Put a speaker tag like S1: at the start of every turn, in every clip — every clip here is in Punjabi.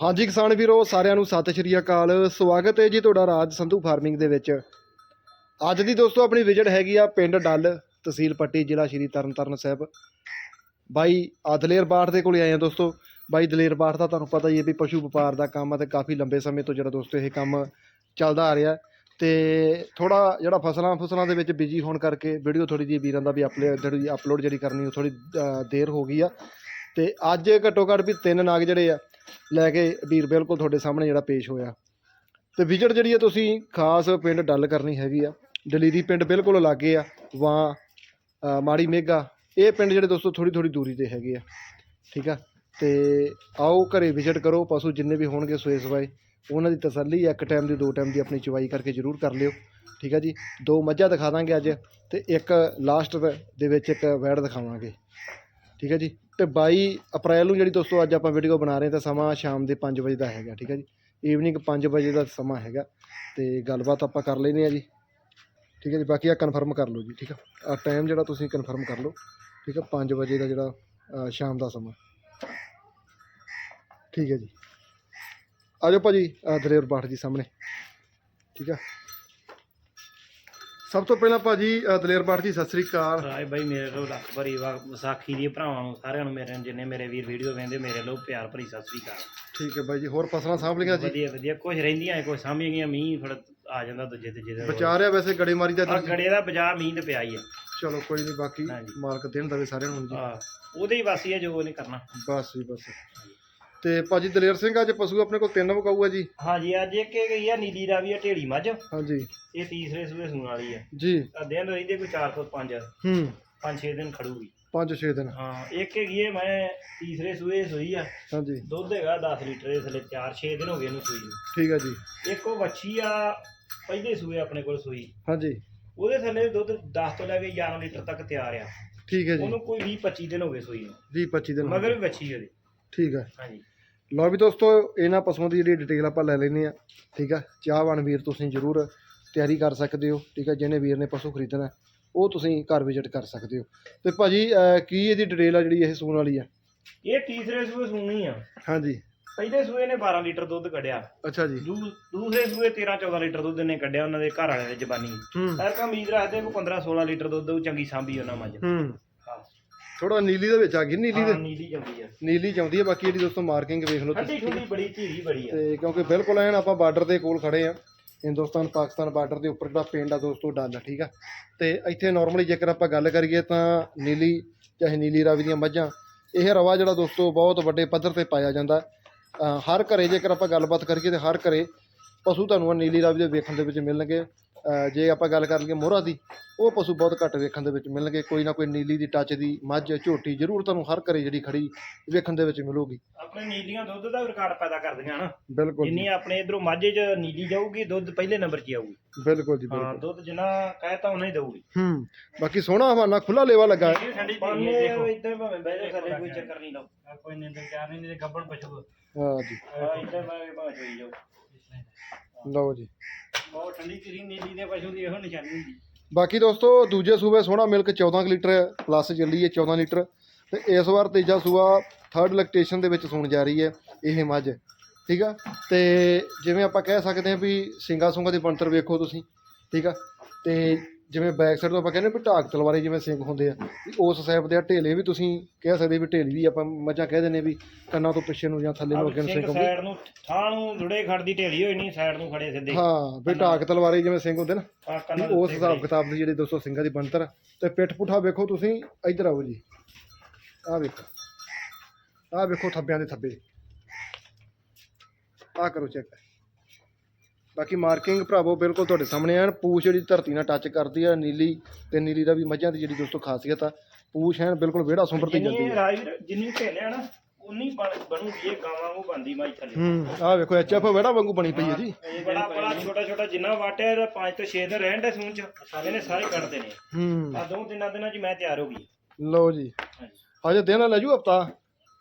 S1: ਹਾਂਜੀ ਕਿਸਾਨ ਵੀਰੋ, ਸਾਰਿਆਂ ਨੂੰ ਸਤਿ ਸ਼੍ਰੀ ਅਕਾਲ। ਸਵਾਗਤ ਹੈ ਜੀ ਤੁਹਾਡਾ ਰਾਜ ਸੰਧੂ ਫਾਰਮਿੰਗ ਦੇ ਵਿੱਚ। ਅੱਜ ਦੀ ਦੋਸਤੋ ਆਪਣੀ ਵਿਜ਼ਿਟ ਹੈਗੀ ਆ ਪਿੰਡ ਡੱਲ ਤਹਿਸੀਲ ਪੱਟੀ, ਜ਼ਿਲ੍ਹਾ ਸ਼੍ਰੀ ਤਰਨਤਾਰਨ ਸਾਹਿਬ। ਬਾਈ ਆ ਦਲੇਰ ਬਾਠ ਦੇ ਕੋਲੇ ਆਏ ਆ ਦੋਸਤੋ। ਬਾਈ, ਦਲੇਰ ਬਾਠ ਦਾ ਤੁਹਾਨੂੰ ਪਤਾ ਹੀ ਹੈ ਵੀ ਪਸ਼ੂ ਵਪਾਰ ਦਾ ਕੰਮ ਆ ਤੇ ਕਾਫੀ ਲੰਬੇ ਸਮੇਂ ਤੋਂ ਜਿਹੜਾ ਦੋਸਤੋ ਇਹ ਕੰਮ ਚੱਲਦਾ ਆ ਰਿਹਾ। ਤੇ ਥੋੜਾ ਜਿਹੜਾ ਫਸਲਾਂ ਫਸਲਾਂ ਦੇ ਵਿੱਚ ਬਿਜ਼ੀ ਹੋਣ ਕਰਕੇ ਵੀਡੀਓ ਥੋੜੀ ਜਿਹੀ ਵੀਰਾਂ ਦਾ ਵੀ ਅਪਲੋਡ ਜਿਹੜੀ ਅਪਲੋਡ ਜਿਹੜੀ ਕਰਨੀ ਉਹ ਥੋੜੀ ਦੇਰ ਹੋ ਗਈ ਆ। ਤੇ ਅੱਜ ਘੱਟੋ ਘੱਟ ਵੀ ਤਿੰਨ ਨਾਗ ਜਿਹੜੇ ਆ ਲੈ ਕੇ ਵੀਰ ਬਿਲਕੁਲ ਤੁਹਾਡੇ ਸਾਹਮਣੇ ਜਿਹੜਾ ਪੇਸ਼ ਹੋਇਆ। ਤੇ ਵਿਜਿਟ ਜਿਹੜੀ ਹੈ ਤੁਸੀਂ ਖਾਸ ਪਿੰਡ ਡੱਲ ਕਰਨੀ ਹੈਗੀ ਆ। ਦਲੀਰੀ ਪਿੰਡ ਬਿਲਕੁਲ ਲਾਗੇ ਆ, ਵਾਂ ਮਾੜੀ ਮੇਗਾ। ਇਹ ਪਿੰਡ ਜਿਹੜੇ ਦੋਸਤੋ ਥੋੜੀ ਥੋੜੀ ਦੂਰੀ ਤੇ ਹੈਗੇ ਆ। ਠੀਕ ਆ? ਤੇ ਆਓ ਘਰੇ ਵਿਜ਼ਿਟ ਕਰੋ, ਪਸ਼ੂ ਜਿੰਨੇ ਵੀ ਹੋਣਗੇ ਸੋਏ ਸਵਾਏ ਉਹਨਾਂ ਦੀ ਤਸੱਲੀ ਇੱਕ ਟਾਈਮ ਦੀ, ਦੋ ਟਾਈਮ ਦੀ ਆਪਣੀ ਚਵਾਈ ਕਰਕੇ ਜ਼ਰੂਰ ਕਰ ਲਿਓ। ਠੀਕ ਆ ਜੀ? ਦੋ ਮੱਝਾਂ ਦਿਖਾ ਦਾਂਗੇ ਅੱਜ ਤੇ ਇੱਕ ਲਾਸਟ ਦੇ ਵਿੱਚ ਇੱਕ ਵੈੜ ਦਿਖਾਵਾਂਗੇ। ਠੀਕ ਹੈ ਜੀ। ਤੇ 22 ਅਪ੍ਰੈਲ ਨੂੰ ਜਿਹੜੀ ਦੋਸਤੋ ਅੱਜ ਆਪਾਂ ਵੀਡੀਓ ਬਣਾ ਰਹੇ ਤਾਂ ਸਮਾਂ ਸ਼ਾਮ ਦੇ 5 ਵਜੇ ਦਾ ਹੈਗਾ ਠੀਕ ਹੈ ਜੀ। ਈਵਨਿੰਗ 5 ਵਜੇ ਦਾ ਸਮਾਂ ਹੈਗਾ ਤੇ ਗੱਲਬਾਤ ਆਪਾਂ ਕਰ ਲੈਨੇ ਆ ਜੀ। ਠੀਕ ਹੈ ਜੀ ਬਾਕੀ ਆ ਕਨਫਰਮ ਕਰ ਲਓ ਜੀ ਠੀਕ ਆ ਆ ਟਾਈਮ ਜਿਹੜਾ ਤੁਸੀਂ ਕਨਫਰਮ ਕਰ ਲਓ ਠੀਕ ਆ 5 ਵਜੇ ਦਾ ਜਿਹੜਾ ਸ਼ਾਮ ਦਾ ਸਮਾਂ। ਠੀਕ ਹੈ ਜੀ। ਆ ਜਾਓ ਭਾਜੀ ਅ, ਦਲੇਰ ਬਾਠ ਜੀ ਸਾਹਮਣੇ। ਠੀਕ ਆ ਸਭ ਤੋਂ ਪਹਿਲਾਂ ਭਾਜੀ ਅ, ਦਲੇਰ ਬਾਠ ਜੀ ਸਤਿ ਸ੍ਰੀ ਅਕਾਲ।
S2: ਰਾਏ ਬਾਈ ਮੇਰੇ ਤੋਂ ਲੱਖ ਭਰੀ ਵਾ ਵਿਸਾਖੀ ਦੀ ਭਰਾਵਾਂ ਨੂੰ ਸਾਰਿਆਂ ਨੂੰ ਮੇਰੇ ਜਿੰਨੇ ਮੇਰੇ ਵੀਰ ਵੀਡੀਓ ਵੇਖਦੇ ਮੇਰੇ ਲੋ ਪਿਆਰ ਭਰੀ ਸਤਿ ਸ੍ਰੀ ਅਕਾਲ।
S1: ਠੀਕ ਹੈ ਬਾਈ ਜੀ ਹੋਰ ਫਸਲਾਂ ਸਾਂਭ ਲਈਆਂ ਜੀ?
S2: ਵਧੀਆ ਵਧੀਆ। ਕੁਝ ਰਹਿੰਦੀਆਂ ਕੁਝ ਸਾਂਭੀਆਂ ਗਈਆਂ ਮੀਂਹ ਫੜ ਆ ਜਾਂਦਾ ਦੂਜੇ ਤੇ ਜਿਹਦੇ
S1: ਬਚਾ ਰਿਹਾ ਵੈਸੇ ਗੜੇਮਾਰੀ ਦਾ
S2: ਆ। ਗੜੇ ਦਾ ਬਜਾ ਮੀਂਹ ਤੇ ਪਿਆ ਹੀ ਆ।
S1: ਚਲੋ ਕੋਈ ਨਹੀਂ ਬਾਕੀ
S2: ਹਾਂਜੀ।
S1: ਮਾਲਕ ਦੇਣ ਦਵੇ ਸਾਰਿਆਂ ਨੂੰ ਜੀ।
S2: ਆਹ, ਉਹਦੇ ਹੀ ਵਾਸੀ ਆ ਜੋ ਉਹਨੇ ਕਰਨਾ।
S1: ਬਸ ਜੀ ਬਸ। ਤੇ ਭਾਜੀ ਦਲੇਰ ਸਿੰਘ ਅੱਜ ਪਸ਼ੂ ਆਪਣੇ ਕੋਲ ਤਿੰਨ ਵਿਕਾਊ ਆ ਜੀ।
S2: ਹਾਂਜੀ ਅੱਜ ਇੱਕ ਇਹ ਗਈ ਆ ਨੀਲੀ ਰਾਵੀ ਆ ਢੇੜੀ ਮੱਝ।
S1: ਹਾਂਜੀ।
S2: ਇਹ ਤੀਸਰੇ ਸੂਏ ਸੂਣ ਵਾਲੀ ਆ।
S1: ਜੀ।
S2: ਆ ਦਿਨ ਰਹਿੰਦੇ ਕੋਈ 4 ਤੋਂ 5
S1: ਹੂੰ।
S2: 5-6 ਦਿਨ ਖੜੂਗੀ।
S1: 5-6 ਦਿਨ।
S2: ਹਾਂ ਇੱਕ ਹੈਗੀ ਹੈ ਮੈਂ ਤੀਸਰੇ ਸੂਏ ਸੂਈ ਆ।
S1: ਹਾਂਜੀ।
S2: ਦੁੱਧ ਹੈਗਾ 10 ਲੀਟਰ ਇਸ ਲਈ 4-6 ਦਿਨ ਹੋ ਗਏ ਇਹਨੂੰ ਸੂਈ ਨੂੰ।
S1: ਠੀਕ ਆ ਜੀ।
S2: ਇੱਕ ਉਹ ਵੱਛੀ ਆ ਪਹਿਲੇ ਸੂਏ ਆਪਣੇ ਕੋਲ ਸੂਈ।
S1: ਹਾਂਜੀ।
S2: ਉਹਦੇ ਥੱਲੇ ਦੁੱਧ 10 ਤੋਂ ਲੈ ਕੇ 11 ਲੀਟਰ ਤੱਕ ਤਿਆਰ ਆ।
S1: ਠੀਕ ਹੈ ਜੀ।
S2: ਉਹਨੂੰ ਕੋਈ 20 25 ਦਿਨ ਹੋ ਗਏ ਸੂਈ ਨੂੰ।
S1: 20-25 ਦਿਨ ਹੋ
S2: ਮਗਰ। ਵੀ ਵੱਛੀ ਉਹਦੀ।
S1: ਠੀਕ ਹੈ
S2: ਹਾਂਜੀ।
S1: ਲਓ ਵੀ ਦੋਸਤੋ ਇਹਨਾਂ ਪਸ਼ੂਆਂ ਦੀ ਜਿਹੜੀ ਡਿਟੇਲ ਆਪਾਂ ਲੈ ਲੈਨੇ ਆ ਠੀਕ ਆ? ਚਾਹਵਾਨ ਵੀਰ ਤੁਸੀਂ ਜ਼ਰੂਰ ਤਿਆਰੀ ਕਰ ਸਕਦੇ ਹੋ। ਠੀਕ ਆ? ਜਿਹਨੇ ਵੀਰ ਨੇ ਪਸ਼ੂ ਖਰੀਦਣਾ ਉਹ ਤੁਸੀਂ ਘਰ ਵਿਜ਼ਿਟ ਕਰ ਸਕਦੇ ਹੋ। ਤੇ ਭਾਜੀ ਅਹ, ਕੀ ਇਹਦੀ ਡਿਟੇਲ ਆ ਜਿਹੜੀ ਇਹ ਸੂਣ ਵਾਲੀ ਆ?
S2: ਇਹ ਤੀਸਰੇ ਸੂਏ ਸੂਣੀ ਆ।
S1: ਹਾਂਜੀ।
S2: ਪਹਿਲੇ ਸੂਏ ਨੇ 12 ਲੀਟਰ ਦੁੱਧ ਕੱਢਿਆ।
S1: ਅੱਛਾ ਜੀ।
S2: ਦੂ- ਦੂਸਰੇ ਸੂਏ 13 14 ਲੀਟਰ ਦੁੱਧ ਨੇ ਕੱਢਿਆ ਉਹਨਾਂ ਦੇ ਘਰ ਵਾਲਿਆਂ ਦੇ ਜ਼ਬਾਨੀ
S1: ਹੂੰ।
S2: ਹਰ ਕਾ ਉਮੀਦ ਰੱਖਦੇ ਕੋ 15 16 ਲੀਟਰ ਦੁੱਧ ਉਹ ਚੰਗੀ ਸਾਂਭੀ ਉਹਨਾਂ ਮੱਝ।
S1: ਹਾਂ। ਥੋੜਾ ਨੀਲੀ ਦੇ ਵਿੱਚ ਆ ਗਈ ਨੀਲੀ ਦੇ।
S2: ਹਾਂ, ਨੀਲੀ ਚੰਗੀ ਆ।
S1: ਨੀਲੀ ਚਾਉਂਦੀ ਹੈ ਬਾਕੀ ਜਿਹੜੀ ਦੋਸਤੋ ਮਾਰਕਿੰਗ ਵੇਖ ਲਓ
S2: ਠੰਡੀ
S1: ਤੁਸੀਂ।
S2: ਠੰਡੀ ਬੜੀ ਧੀਰੀ ਬੜੀ ਆ।
S1: ਤੇ ਕਿਉਂਕਿ ਬਿਲਕੁਲ ਐਨ ਆਪਾਂ ਬਾਰਡਰ ਦੇ ਕੋਲ ਖੜੇ ਆ ਹਿੰਦੁਸਤਾਨ ਪਾਕਿਸਤਾਨ ਬਾਰਡਰ ਦੇ ਉੱਪਰ ਜਿਹੜਾ ਪਿੰਡ ਆ ਦੋਸਤੋ ਡੱਲ ਠੀਕ ਆ? ਤੇ ਇੱਥੇ ਨਾਰਮਲੀ ਜੇਕਰ ਆਪਾਂ ਗੱਲ ਕਰੀਏ ਤਾਂ ਨੀਲੀ ਚਾਹੇ ਨੀਲੀ ਰਾਵੀ ਦੀਆਂ ਮੱਝਾਂ ਇਹ ਰਵਾ ਜਿਹੜਾ ਦੋਸਤੋ ਬਹੁਤ ਵੱਡੇ ਪੱਧਰ ਤੇ ਪਾਇਆ ਜਾਂਦਾ। ਅ, ਹਰ ਘਰੇ ਜੇਕਰ ਆਪਾਂ ਗੱਲਬਾਤ ਕਰੀਏ ਤੇ ਹਰ ਘਰੇ ਪਸ਼ੂ ਤੁਹਾਨੂੰ ਆਹ ਨੀਲੀ ਰਾਵੀ ਦੇ ਵੇਖਣ ਦੇ ਵਿੱਚ ਮਿਲਣਗੇ। ਜੇ ਆਪਾਂ ਗੱਲ ਕਰ ਲਈਏ ਮੋਹਰਾ ਦੀ ਉਹ ਪਸ਼ੂ ਬਹੁਤ ਘੱਟ ਵੇਖਣ ਦੇ ਵਿੱਚ ਮਿਲਣਗੇ। ਕੋਈ ਨਾ ਕੋਈ ਨੀਲੀ ਦੀ ਟੱਚ ਦੀ ਮੱਝ ਝੋਟੀ ਜ਼ਰੂਰ ਤੁਹਾਨੂੰ ਹਰ ਘਰੇ ਜਿਹੜੀ ਖੜੀ ਵੇਖਣ ਦੇ ਵਿੱਚ ਮਿਲੂਗੀ।
S2: ਆਪਣੇ ਨੀਲੀਆਂ ਦੁੱਧ ਦਾ ਰਿਕਾਰਡ ਪੈਦਾ ਕਰਦੀਆਂ ਨਾ।
S1: ਬਿਲਕੁਲ
S2: ਜਿੰਨੀ ਆਪਣੇ ਇਧਰੋਂ ਮਾਝੇ 'ਚ ਨੀਲੀ ਜਾਊਗੀ ਦੁੱਧ ਪਹਿਲੇ ਨੰਬਰ 'ਚ ਆਊਗੀ।
S1: ਬਿਲਕੁਲ ਜੀ
S2: ਹਾਂ ਦੁੱਧ ਜਿੰਨਾ ਕਹਿਤਾ ਉਹਨਾਂ ਹੀ ਦਊਗੀ।
S1: ਹੂੰ ਬਾਕੀ ਸੋਹਣਾ ਹਵਾਨਾ ਖੁੱਲਾ ਲੇਵਾ ਲੱਗਾ ਹੈ।
S2: ਠੰਡੀ ਪਾਣੀ ਦੇਖੋ। ਇੱਧਰ ਭਾਵੇਂ ਬਹਿ ਜਾ ਥੱਲੇ ਕੋਈ ਚੱਕਰ ਨਹੀਂ ਲਓ। ਕੋਈ ਨਿੰਦਰ ਚਾਰ ਨਹੀਂ ਤੇ ਗੱਬਣ ਪਛੂ।
S1: ਹਾਂ ਜੀ।
S2: ਇੱਧਰ ਭਾਵੇਂ ਭਾਵੇਂ ਚੋਈ ਜਾਓ।
S1: ਲਓ ਜੀ।
S2: ਬਹੁਤ ਠੰਡੀ ਤੇਰੀ ਨੀਲੀ ਦੇ ਪਸ਼ੂ ਦੀ ਇਹੋ ਨਿਸ਼ਾਨੀ ਹੁੰਦੀ।
S1: ਬਾਕੀ ਦੋਸਤੋ ਦੂਜੇ ਸੂਬੇ ਸੋਹਣਾ ਮਿਲਕ 14 ਕੁ ਲੀਟਰ ਪਲੱਸ ਚੱਲੀ ਹੈ 14 ਲੀਟਰ। ਤੇ ਇਸ ਵਾਰ ਤੀਜਾ ਸੂਆ ਥਰਡ ਲੈਕਟੇਸ਼ਨ ਦੇ ਵਿੱਚ ਸੂਣ ਜਾ ਰਹੀ ਹੈ ਇਹ ਮੱਝ ਠੀਕ ਆ? ਤੇ ਜਿਵੇਂ ਆਪਾਂ ਕਹਿ ਸਕਦੇ ਹਾਂ ਵੀ ਸਿੰਗਾ ਸੁੰਗਾ ਦੀ ਬਣਤਰ ਵੇਖੋ ਤੁਸੀਂ ਠੀਕ ਆ? ਤੇ ਜਿਵੇਂ ਬੈਕ ਸਾਈਡ ਤੋਂ ਆਪਾਂ ਕਹਿੰਦੇ ਵੀ ਢਾਕ ਤਲਵਾਰੇ ਜਿਵੇਂ ਸਿੰਘ ਹੁੰਦੇ ਆ ਉਸ ਸਾਈਡ ਦੇ ਢੇਲੇ ਵੀ ਤੁਸੀਂ ਕਹਿ ਸਕਦੇ ਵੀ ਢੇਲੀ ਵੀ ਆਪਾਂ ਮੱਝਾਂ ਕਹਿ ਦਿੰਦੇ ਵੀ ਕੰਨਾਂ ਤੋਂ ਪਿੱਛੇ ਨੂੰ ਜਾਂ ਥੱਲੇ ਨੂੰ ਅੱਗੇ ਨੂੰ ਸਿੰਘ ਹੁੰਦੇ
S2: ਸਾਈਡ ਨੂੰ ਥਾਂ ਨੂੰ ਜੁੜੇ ਖੜਦੀ ਢੇਲੀ ਹੋਈ ਨਹੀਂ ਸਾਈਡ ਨੂੰ ਖੜੇ ਸਿੱਧੇ।
S1: ਹਾਂ ਵੀ ਢਾਕ ਤਲਵਾਰੇ ਜਿਵੇਂ ਸਿੰਘ ਹੁੰਦੇ ਨਾ ਉਸ ਹਿਸਾਬ ਕਿਤਾਬ ਦੀ ਜਿਹੜੀ 200 ਸਿੰਘਾਂ ਦੀ ਬਣਤਰ। ਤੇ ਪਿੱਠ ਪੁੱਠਾ ਵੇਖੋ ਤੁਸੀਂ ਇੱਧਰ ਆਓ ਜੀ। ਆਹ ਵੇਖੋ। ਆਹ ਵੇਖੋ ਥੱਬਿਆਂ ਦੇ ਥੱਬੇ। ਆਹ ਕਰੋ ਚੈੱਕ ਬਾਕੀ ਮਾਰਕਿੰਗ ਭਰਾਵੋ ਬਿਲਕੁਲ ਤੁਹਾਡੇ ਸਾਹਮਣੇ ਆਣ ਪੂਛ ਜਿਹੜੀ ਧਰਤੀ ਨਾਲ ਟੱਚ ਕਰਦੀ ਆ ਨੀਲੀ ਤੇ ਨੀਲੀ ਦਾ ਵੀ ਮੱਝਾਂ ਦੀ ਜਿਹੜੀ ਦੋਸਤੋ ਖਾਸੀਅਤ ਆ। ਪੂਛ ਐਨ ਬਿਲਕੁਲ ਵਿਹੜਾ ਸੁੰਬਰ ਤੇ ਜਾਂਦੀ
S2: ਜਿੰਨੀ ਰਾਜਵੀਰ ਜਿੰਨੀ ਢੇਲਿਆ ਨਾ ਉਨੀ ਬਣ- ਬਣੂਗੀ ਇਹ ਗਾਵਾਂ ਉਹ ਬੰਦੀ ਮਾਈ ਥੱਲੇ।
S1: ਹੂੰ ਆਹ ਵੇਖੋ ਐਚਐਫ ਵਿਹੜਾ ਵਾਂਗੂ ਬਣੀ ਪਈ ਹੈ ਜੀ
S2: ਬੜਾ ਬੜਾ ਛੋਟਾ ਛੋਟਾ ਜਿੰਨਾ ਵਾਟਿਆ ਇਹਦਾ 5 ਤੋਂ 6 ਦਿਨ ਰਹਿਣ ਦੇ ਸੂਣ ਚ ਇਹਨੇ ਸਾਰੇ ਕੱਢ ਦੇਣੇ
S1: ਹੂੰ।
S2: ਆ ਦੋ ਤਿੰਨਾਂ ਦਿਨਾਂ ਚ ਮੈਂ ਤਿਆਰ ਹੋ ਗਈ।
S1: ਲਓ ਜੀ। ਅਜੇ ਦਿਨ ਲੈ ਜੂ ਹਫਤਾ?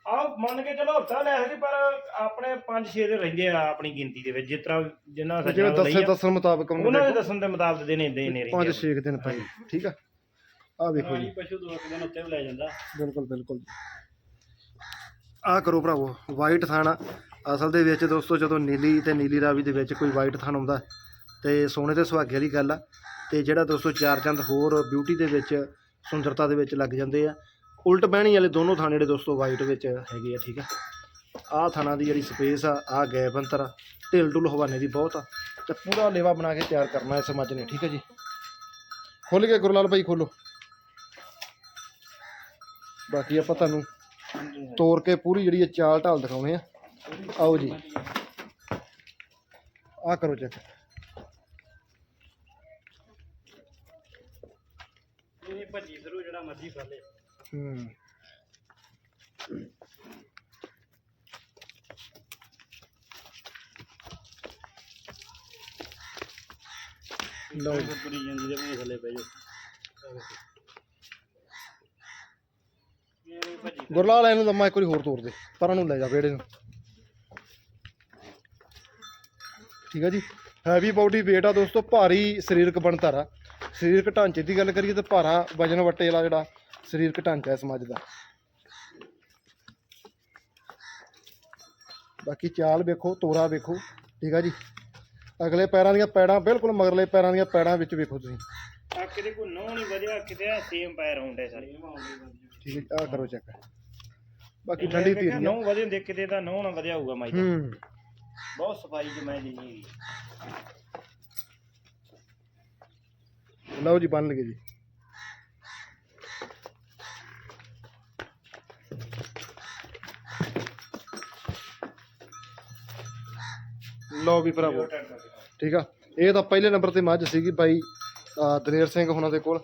S2: ਆਹ ਮੰਨ ਕੇ ਚਲੋ ਹਫਤਾ ਲੈ ਸਕਦੀ ਪਰ ਆਪਣੇ 5-6 ਦਿਨ ਰਹਿੰਦੇ ਆ ਆਪਣੀ ਗਿਣਤੀ ਦੇ ਵਿੱਚ ਜਿਸ ਤਰ੍ਹਾਂ ਜਿੰਨਾ
S1: ਜਿਵੇਂ ਦੱਸੇ
S2: ਲਈ ਆ,
S1: ਦੱਸਣ ਮੁਤਾਬਕ
S2: ਉਹਨਾਂ ਦੇ ਦੱਸਣ ਦੇ ਮੁਤਾਬਕ ਦਿਨ ਇੰਦੇ ਹੀ ਨੇ
S1: ਪੰਜ
S2: ਰਹਿੰਦੇ
S1: ਛੇ ਕੁ ਦਿਨ ਪਏ ਠੀਕ ਆ? ਆਹ ਵੇਖੋ ਜੀ।
S2: ਪਸ਼ੂ ਦੋ ਕੁ ਦਿਨ ਉੱਤੇ ਵੀ ਲੈ ਜਾਂਦਾ।
S1: ਬਿਲਕੁਲ ਬਿਲਕੁਲ। ਆਹ ਕਰੋ ਭਰਾਵੋ ਵਾਈਟ ਥਾਣਾ। ਅਸਲ ਦੇ ਵਿੱਚ ਦੋਸਤੋ ਜਦੋਂ ਨੀਲੀ ਤੇ ਨੀਲੀ ਰਾਵੀ ਦੇ ਵਿੱਚ ਕੋਈ ਵਾਈਟ ਥਣ ਆਉਂਦਾ ਤੇ ਸੋਨੇ ਤੇ ਸੁਹਾਗੇ ਵਾਲੀ ਗੱਲ ਆ। ਤੇ ਜਿਹੜਾ ਦੋਸਤੋ ਚਾਰ ਚੰਦ ਹੋਰ ਬਿਊਟੀ ਦੇ ਵਿੱਚ ਸੁੰਦਰਤਾ ਦੇ ਵਿੱਚ ਲੱਗ ਜਾਂਦੇ ਆ। ਉਲਟ ਬਹਿਣੀ ਵਾਲੇ ਦੋਨੋਂ ਥਾਂ ਜਿਹੜੇ ਦੋਸਤੋ ਵਾਈਟ ਵਿੱਚ ਹੈਗੇ ਆ, ਠੀਕ ਆ। ਆਹ ਥਾਣਾ ਦੀ ਜਿਹੜੀ ਸਪੇਸ ਆ, ਆਹ ਗੈਪ ਅੰਤਰ ਆ। ਢਿੱਲ ਢੁੱਲ ਹਵਾਨੇ ਦੀ ਬਹੁਤ ਆ। ਤੇ ਪੂਰਾ ਲੇਵਾ ਬਣਾ ਕੇ ਤਿਆਰ ਕਰਨਾ ਇਸ ਮੱਝ ਨੇ, ਠੀਕ ਹੈ ਜੀ। ਖੁੱਲ ਕੇ ਗੁਰਲਾਲ ਭਾਈ ਖੋਲੋ ਬਾਕੀ ਆਪਾਂ ਤੁਹਾਨੂੰ ਤੋੜ ਕੇ ਪੂਰੀ ਜਿਹੜੀ ਇਹ ਚਾਲ ਢਾਲ ਦਿਖਾਉਣੇ ਆ। ਆਓ ਜੀ। ਆ ਕਰੋ ਚੈੱਕ
S2: ਇਹ ਭੱਜੀ ਫਿਰੂ ਜਿਹੜਾ ਮਰਜ਼ੀ ਫਾਲੇ
S1: ਹੂੰ। ਲਓ ਜੀ।
S2: ਪੂਰੀ ਜਾਂਦੀ ਦੇ ਭਾਵੇਂ ਥੱਲੇ ਪੈ ਜਾਓ ਇਹ ਭੱਜੀ
S1: ਗੁਰਲਾਲ ਇਹਨੂੰ ਦਮਾ ਇੱਕ ਵਾਰੀ ਹੋਰ ਤੋੜ ਦੇ, ਪਰਾਂ ਨੂੰ ਲੈ ਜਾ ਵਿਹੜੇ ਨੂੰ। ਠੀਕ ਆ ਜੀ? ਹੈਵੀ ਬਾਡੀ weight ਆ ਦੋਸਤੋ, ਭਾਰੀ ਸਰੀਰਕ ਬਣਤਰ ਆ। ਸਰੀਰਕ ਢਾਂਚੇ ਦੀ ਗੱਲ ਕਰੀਏ ਤਾਂ ਭਾਰਾ ਵਜਨ ਵੱਟੇ ਵਾਲਾ ਜਿਹੜਾ ਸਰੀਰਕ ਢਾਂਚਾ ਹੈ ਸਮਾਜ ਦਾ। ਬਾਕੀ ਚਾਲ ਵੇਖੋ ਤੋਰਾ ਵੇਖੋ ਠੀਕ ਆ ਜੀ। ਅਗਲੇ ਪੈਰਾਂ ਦੀਆਂ ਪੈੜਾਂ ਬਿਲਕੁਲ ਮਗਰਲੇ ਪੈਰਾਂ ਦੀਆਂ ਪੈੜਾਂ ਵਿੱਚ ਵੇਖੋ ਤੁਸੀਂ।
S2: ਆ ਕਿਤੇ ਕੋਈ ਨੋ ਨਹੀਂ ਵਧਿਆ ਕਿਤੇ ਆ ਸੇਮ ਪੈਰ ਹੁੰਦੇ ਸਾਰੇ
S1: ਠੀਕ ਹੈ ਆ ਕਰੋ ਚੈੱਕ ਬਾਕੀ ਠੰਡੀ ਧੀਰੀ
S2: ਨੋ ਵਧੇ ਹੁੰਦੇ ਕਿਤੇ ਤਾਂ ਨੋ ਨਾ ਵਧਿਆ ਹੋਊਗਾ ਮਾਈ ਦਾ
S1: ਹੂੰ।
S2: ਬਹੁਤ ਸਫ਼ਾਈ ਚ ਮੈਂ ਨਹੀਂ ਹੈਗੀ
S1: ਲਓ ਜੀ ਬੰਨ ਲਗੇ ਜੀ। ਲਓ ਵੀ ਭਰਾਵੋ। ਠੀਕ ਆ? ਇਹ ਤਾਂ ਪਹਿਲੇ ਨੰਬਰ ਤੇ ਮੱਝ ਸੀਗੀ ਬਾਈ ਦਲੇਰ ਸਿੰਘ ਹੁਣਾਂ ਦੇ ਕੋਲ।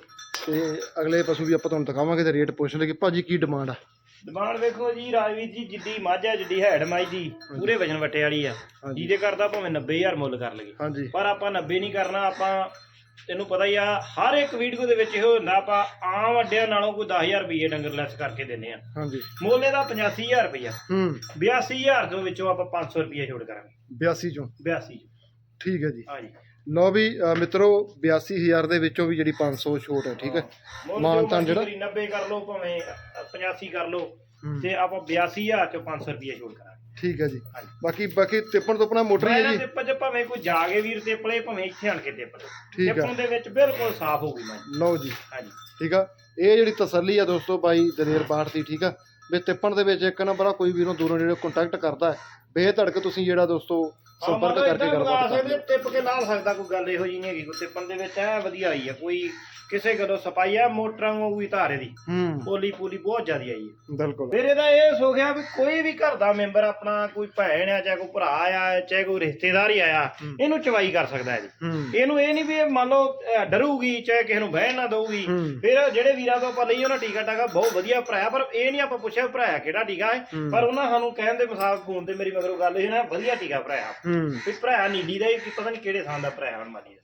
S1: ਤੇ ਅਗਲੇ ਪਸ਼ੂ ਵੀ ਆਪਾਂ ਤੁਹਾਨੂੰ ਦਿਖਾਵਾਂਗੇ ਤੇ ਰੇਟ ਪੁੱਛ ਲਗੇ ਭਾਜੀ ਕੀ ਡਿਮਾਂਡ ਆ।
S2: ਦਮਾਨ ਵੇਖੋ ਜੀ ਰਾਜਵੀਰ ਜੀ ਜਿੱਡੀ ਮੱਝ ਆ ਜਿੱਡੀ ਹੈਡ ਮਾਈ ਦੀ ਪੂਰੇ ਵਜਨ ਵਟੇ ਵਾਲੀ ਆ। ਜਿਹਦੇ ਕਰਦਾ ਭਾਵੇਂ 90000 ਮੁੱਲ ਕਰ ਲਗੇ ਪਰ ਆਪਾਂ 90 ਨਹੀਂ ਕਰਨਾ ਆਪਾਂ ਤੈਨੂੰ ਪਤਾ ਹੀ ਆ ਹਰ ਇੱਕ ਵੀਡੀਓ ਦੇ ਵਿੱਚ ਇਹੋ ਹੁੰਦਾ ਆਪਾਂ ਆਮ ਅੱਡਿਆਂ ਨਾਲੋਂ ਕੋਈ 10000 ਰੁਪਏ ਡੰਗਰ ਲੈਸ ਕਰਕੇ ਦਿੰਨੇ ਆ।
S1: ਹਾਂਜੀ।
S2: ਮੁੱਲ ਇਹਦਾ 85000 ਰੁਪਇਆ
S1: ਹੂੰ।
S2: 82000 ਦੇ ਵਿੱਚੋਂ ਆਪਾਂ 500 ਰੁਪਏ ਛੋੜ ਕਰਾਂਗੇ।
S1: 82 ਚੋਂ?
S2: 82
S1: ਠੀਕ ਹੈ ਜੀ।
S2: ਹਾਂਜੀ
S1: ਲਓ ਵੀ ਮਿੱਤਰੋ 82000 ਦੇ ਵਿੱਚੋਂ ਵੀ ਜਿਹੜੀ 500 ਛੋਟ ਹੈ ਠੀਕ ਹੈ?
S2: ਮੁੱਲ
S1: ਮਾਨ
S2: ਜੋ
S1: ਤਾਨ
S2: ਮਰਜ਼ੀ
S1: ਜਿਹੜਾ-
S2: ਕਰੀ, 90 ਕਰ ਲਓ ਭਾਵੇਂ 85 ਕਰ ਲਓ ਤੇ ਆਪਾਂ 82000 ਚੋਂ 500 ਰੁਪਏ ਛੋੜ ਕਰਾਂਗੇ।
S1: ਠੀਕ ਹੈ ਜੀ।
S2: ਹਾਂਜੀ।
S1: ਬਾਕੀ ਬਾਕੀ ਤਿੱਪਣ ਤੋਂ ਆਪਣਾ ਮੋਟਰ ਹੀ
S2: ਮੈਂ
S1: ਹੈ ਜੀ।
S2: ਟਿੱਪ ਚ ਭਾਵੇਂ ਕੋਈ ਜਾ ਕੇ ਵੀਰ ਤੇ ਪਲੇ ਭਾਵੇਂ ਇੱਥੇ ਆਣ ਕੇ ਟਿੱਪ ਲਏ।
S1: ਠੀਕ ਆ।
S2: ਟਿੱਪਣ ਦੇ ਵਿੱਚ ਬਿਲਕੁਲ ਸਾਫ਼ ਹੋਊਗੀ ਮੈਂ।
S1: ਲਓ ਜੀ।
S2: ਹਾਂਜੀ।
S1: ਠੀਕ ਆ। ਇਹ ਜਿਹੜੀ ਤਸੱਲੀ ਆ ਦੋਸਤੋ ਬਾਈ ਦਲੇਰ ਬਾਠ ਦੀ ਠੀਕ ਆ। ਵੀ ਤਿੱਪਣ ਦੇ ਵਿੱਚ ਇੱਕ ਨੰਬਰ ਆ ਕੋਈ ਵੀਰੋਂ ਦੂਰੋਂ ਜਿਹੜੇ ਕੰਟੈਕਟ ਕਰਦਾ ਹੈ। ਬੇਧੜਕ ਤੁਸੀਂ ਜਿਹੜਾ ਦੋਸਤੋ ਸੰਪਰਕ ਕਰਕੇ ਗੱਲਬਾਤ
S2: ਸਕਦੇ
S1: ਕਰਦੇ
S2: ਟਿੱਪ ਕੇ ਲਾ ਸਕਦਾ ਕੋਈ ਗੱਲ ਇਹੋ ਜੀ ਨਹੀਂ ਹੈਗੀ। ਕੋਈ ਟਿੱਪਣ ਦੇ ਵਿੱਚ ਐ ਵਧੀਆ ਆਈ ਆ ਕੋਈ ਕਿਸੇ ਗੱਲੋਂ ਸਪਾਈ ਆ ਮੋਟਰਾਂ ਵਾਂਗੂ ਹੀ ਧਾਰੇ ਦੀ।
S1: ਹੂੰ।
S2: ਪੋਲੀ ਪੂਲੀ ਬਹੁਤ ਜ਼ਿਆਦਾ ਆਈ ਹੈ
S1: ਬਿਲਕੁਲ।
S2: ਫਿਰ ਇਹਦਾ ਇਹ ਸੋਖਿਆ ਵੀ ਕੋਈ ਵੀ ਘਰ ਦਾ ਮੈਂਬਰ ਆਪਣਾ ਕੋਈ ਭੈਣ ਆ ਚਾਹੇ ਕੋਈ ਭਰਾ ਆ ਚਾਹੇ ਕੋਈ ਰਿਸ਼ਤੇਦਾਰ ਹੀ ਆਇਆ
S1: ਹੂੰ।
S2: ਇਹਨੂੰ ਚਵਾਈ ਕਰ ਸਕਦਾ ਹੈ ਜੀ।
S1: ਹੂੰ।
S2: ਇਹਨੂੰ ਇਹ ਨਹੀਂ ਵੀ ਇਹ ਮੰਨ ਲਓ ਅਹ, ਡਰੂਗੀ ਚਾਹੇ ਕਿਸੇ ਨੂੰ ਬਹਿਣ ਨਾ ਦਊਗੀ।
S1: ਹੂੰ।
S2: ਫਿਰ ਜਿਹੜੇ ਵੀਰਾਂ ਤੋਂ ਆਪਾਂ ਲਈ ਉਹਨਾਂ ਟੀਕਾ ਟਾਕਾ ਬਹੁਤ ਵਧੀਆ ਭਰਾਇਆ ਪਰ ਇਹ ਨਹੀਂ ਆਪਾਂ ਪੁੱਛਿਆ ਵੀ ਭਰਾਇਆ ਕਿਹੜਾ ਟੀਕਾ ਹੈ।
S1: ਹੂੰ।
S2: ਪਰ ਉਹਨਾਂ ਸਾਨੂੰ ਕਹਿਣ ਦੇ ਮੁਸਾਫ ਫੋਨ ਤੇ ਮੇਰੀ ਮਗਰੋਂ ਗੱਲ ਹੋਈ ਨਾ ਵਧੀਆ ਟੀਕਾ ਭਰਾਇਆ।
S1: ਹੂੰ।
S2: ਵੀ ਭਰਾਇਆ ਨੀਲੀ ਦਾ ਹੀ ਪਤਾ ਨਹੀਂ ਕਿਹੜੇ ਥਾਂ ਦਾ ਭਰਾਇਆ ਹੁਣ ਮਾਲੀ ਦਾ।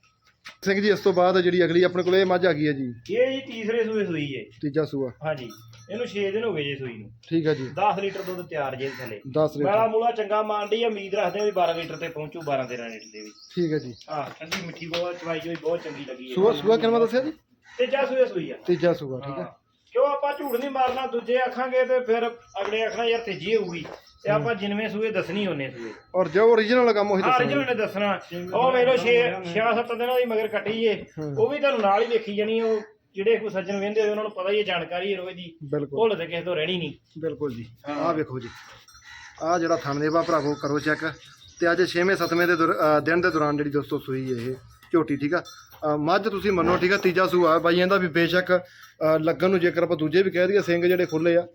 S1: ਸਿੰਘ ਜੀ ਇਸ ਤੋਂ ਬਾਅਦ ਜਿਹੜੀ ਅਗਲੀ ਆਪਣੇ ਕੋਲ ਇਹ ਮੱਝ ਆ ਗਈ ਹੈ ਜੀ।
S2: ਇਹ ਜੀ ਤੀਸਰੇ ਸੂਏ ਸੂਈ ਏ
S1: ਤੀਜਾ ਸੂਆ।
S2: ਹਾਂਜੀ। ਇਹਨੂੰ 6 ਦਿਨ ਹੋ ਗਏ ਜੀ ਸੂਈ ਨੂੰ।
S1: ਠੀਕ ਹੈ ਜੀ।
S2: 10 ਲੀਟਰ ਦੁੱਧ ਤਿਆਰ ਜੇ ਥੱਲੇ।
S1: 10
S2: ਮੇਲਾ ਚੰਗਾ ਮਾਂਡੀ ਆ ਉਮੀਦ ਰੱਖਦੇ ਆ ਵੀ 12 ਲੀਟਰ ਤੇ ਪਹੁੰਚੂ 12 13 ਲੀਟਰ ਦੇ ਵਿੱਚ।
S1: ਠੀਕ ਹੈ ਜੀ।
S2: ਹਾਂ ਠੰਡੀ ਮਿੱਠੀ ਬਹੁਤ ਚਵਾਈ ਚੋਈ ਬਹੁਤ ਚੰਗੀ ਲੱਗੀ
S1: ਸੂਆ ਸੂਆ ਕਿੰਨਾ ਦੱਸਿਆ ਜੀ?
S2: ਤੇ ਜਾ ਸੂਏ ਸੂਈ ਆ।
S1: ਤੀਜਾ ਸੂਆ ਠੀਕ ਹੈ।
S2: ਹਾਂ। ਕਿਉਂ ਆਪਾਂ ਝੂਠ ਨਹੀਂ ਮਾਰਨਾ ਦੂਜੇ ਆਖਾਂਗੇ ਤੇ ਫਿਰ ਅਗਲੇ ਆਖਣਾ ਯਾਰ ਤੀਜੀ ਹੋਊਗੀ। ਤੇ ਆਪਾਂ ਜਿਨਵੇਂ ਸੂਏ ਦੱਸਣੀ ਹੁੰਨੇ ਸੂਏ।
S1: ਔਰ ਜੋ ਓਰੀਜਨਲ ਕੰਮ ਉਹੀ
S2: ਹਾਂ
S1: ਦੱਸਣਾ।
S2: ਨੇ ਦੱਸਣਾ। ਉਹ ਵੇਖ ਲਓ 6 6-7 ਦਿਨਾਂ ਦੀ ਮਗਰ ਕੱਟੀ ਏ
S1: ਹੂੰ।
S2: ਉਹ ਵੀ ਤੁਹਾਨੂੰ ਨਾਲ ਹੀ ਵੇਖੀ ਜਾਣੀ ਉਹ ਜਿਹੜੇ ਕੋਈ ਸੱਜਣ ਵੇਂਦੇ ਹੋਏ ਉਹਨਾਂ ਨੂੰ ਪਤਾ ਹੀ ਹੈ ਜਾਣਕਾਰੀ ਹੈ ਰੋਜ਼ ਦੀ।
S1: ਬਿਲਕੁਲ।
S2: ਭੁੱਲ ਤੇ ਕਿਸੇ ਤੋਂ ਰਹਿਣੀ ਨਹੀਂ।
S1: ਬਿਲਕੁਲ ਜੀ।
S2: ਹਾਂ।
S1: ਆਹ ਵੇਖੋ ਜੀ। ਆਹ ਜਿਹੜਾ ਥਣ ਦੇਵਾ ਭਰਾਵੋ ਕਰੋ ਚੈੱਕ। ਤੇ ਅੱਜ 6ਵੇਂ 7ਵੇਂ ਦੇ ਦੁਰ- ਦਿਨ ਦੇ ਦੌਰਾਨ ਜਿਹੜੀ ਦੋਸਤੋ ਸੂਈ ਇਹ ਝੋਟੀ ਠੀਕ ਆ? ਮੱਝ ਤੁਸੀਂ ਮੰਨੋ ਠੀਕ ਆ? ਤੀਜਾ ਸੂਆ ਬਾਈ ਇਹਦਾ ਵੀ ਬੇਸ਼ੱਕ ਲੱਗਣ ਨੂੰ ਜੇਕਰ ਆਪਾਂ ਦੂਜੇ ਵੀ ਕਹਿ ਦਈਏ ਸਿੰਘ ਜਿਹੜੇ ਖੁੱਲੇ ਆ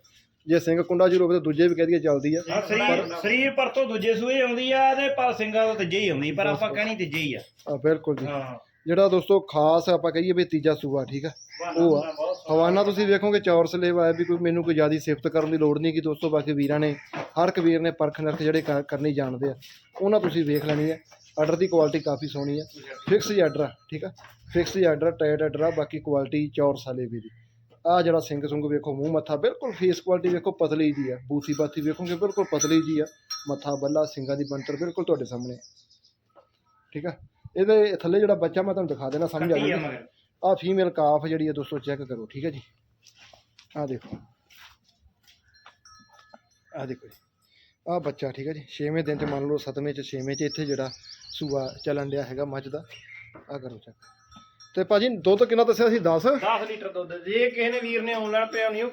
S1: ਜੇ ਸਿੰਘ ਕੁੰਡਾ ਜੀ ਹੋਵੇ ਤਾਂ ਦੂਜੇ ਵੀ ਕਹਿ ਦਈਏ ਚੱਲਦੀ ਆ।
S2: ਹਾਂ, ਸਰੀਰ ਸਰੀਰ ਪਰ ਤੋਂ ਦੂਜੇ ਸੂਏ ਆਉਂਦੀ ਆ ਤੇ ਪਰ ਸਿੰਘਾਂ ਤੋਂ ਤੀਜੇ ਹੀ ਆਉਂਦੀ ਪਰ ਆਪਾਂ ਕਹਿਣੀ ਤੀਜੇ ਹੀ ਆ।
S1: ਆ ਬਿਲਕੁਲ ਜੀ।
S2: ਹਾਂ।
S1: ਜਿਹੜਾ ਦੋਸਤੋ ਖਾਸ ਆਪਾਂ ਕਹੀਏ ਵੀ ਤੀਜਾ ਸੂਆ ਠੀਕ ਆ? ਉਹ ਆ। ਹਵਾਨਾ ਤੁਸੀਂ ਵੇਖੋਗੇ ਚੌਰ ਸਲੇਵ ਆਇਆ ਵੀ ਕੋਈ ਮੈਨੂੰ ਕੋਈ ਜ਼ਿਆਦਾ ਸਿਫਤ ਕਰਨ ਦੀ ਲੋੜ ਨਹੀਂ ਕਿ ਦੋਸਤੋ ਬਾਕੀ ਵੀਰਾਂ ਨੇ ਹਰ ਇੱਕ ਵੀਰ ਨੇ ਪਰਖ ਨਰਖ ਜਿਹੜੇ ਕਰ- ਕਰਨੀ ਜਾਣਦੇ ਆ ਉਹਨਾਂ ਤੁਸੀਂ ਵੇਖ ਲੈਣੀ ਹੈ ਆਰਡਰ ਦੀ ਕੁਆਲਿਟੀ ਕਾਫੀ ਸੋਹਣੀ ਆ। ਫਿਕਸ ਹੀ ਆਰਡਰ ਆ ਠੀਕ ਆ? ਫਿਕਸ ਹੀ ਆਰਡਰ ਟਾਈਟ ਆਰਡਰ ਆ ਬਾਕੀ ਕੁਆਲਿਟੀ ਚੌਰ ਸਲੇਵ ਦੀ। ਆ ਜਿਹੜਾ ਸਿੰਘ ਸੁੰਗ ਵੇਖੋ ਮੂੰਹ ਮੱਥਾ ਬਿਲਕੁਲ ਫੇਸ ਕੁਆਲਿਟੀ ਵੇਖੋ ਪਤਲੀ ਜੀ ਆ। ਬੂਥੀ ਬਾਥੀ ਵੇਖੋਗੇ ਬਿਲਕੁਲ ਪਤਲੀ ਜੀ ਆ। ਮੱਥਾ ਬੱਲਾ ਸਿੰਘਾਂ ਦੀ ਬਣਤਰ ਬਿਲਕੁਲ ਤੁਹਾਡੇ ਸਾਹਮਣੇ। ਠੀਕ ਆ? ਇਹਦੇ ਥੱਲੇ ਜਿਹੜਾ ਬੱਚਾ ਮੈਂ ਤੁਹਾਨੂੰ ਦਿਖਾ ਦੇਣਾ ਸਮਝ ਆ
S2: ਆ
S1: ਜਾਊਗੀ ਆ ਫੀਮੇਲ ਕਾਫ ਜਿਹੜੀ ਹੈ ਦੋਸਤੋ ਚੈੱਕ ਕਰੋ ਠੀਕ ਹੈ ਜੀ? ਆ ਦੇਖੋ। ਆ ਦੇਖੋ ਜੀ। ਆ ਬੱਚਾ ਠੀਕ ਹੈ ਜੀ? 6ਵੇਂ ਦਿਨ ਚ ਮੰਨ ਲਓ 7ਵੇਂ ਚ 6ਵੇਂ ਚ ਇੱਥੇ ਜਿਹੜਾ ਸੂਆ ਚੱਲਣ ਡਿਆ ਹੈਗਾ ਮੱਝ ਦਾ। ਆ ਕਰੋ ਚੈੱਕ ਤੇ ਭਾਜੀ ਦੁੱਧ ਕਿੰਨਾ ਦੱਸਿਆ ਸੀ? 10
S2: 10 ਲੀਟਰ ਦੁੱਧ। ਜੇ ਕਿਸੇ ਨੇ ਵੀਰ ਨੇ ਆਨਲਾਈਨ ਪਿਆ ਨਹੀਂ ਉਹ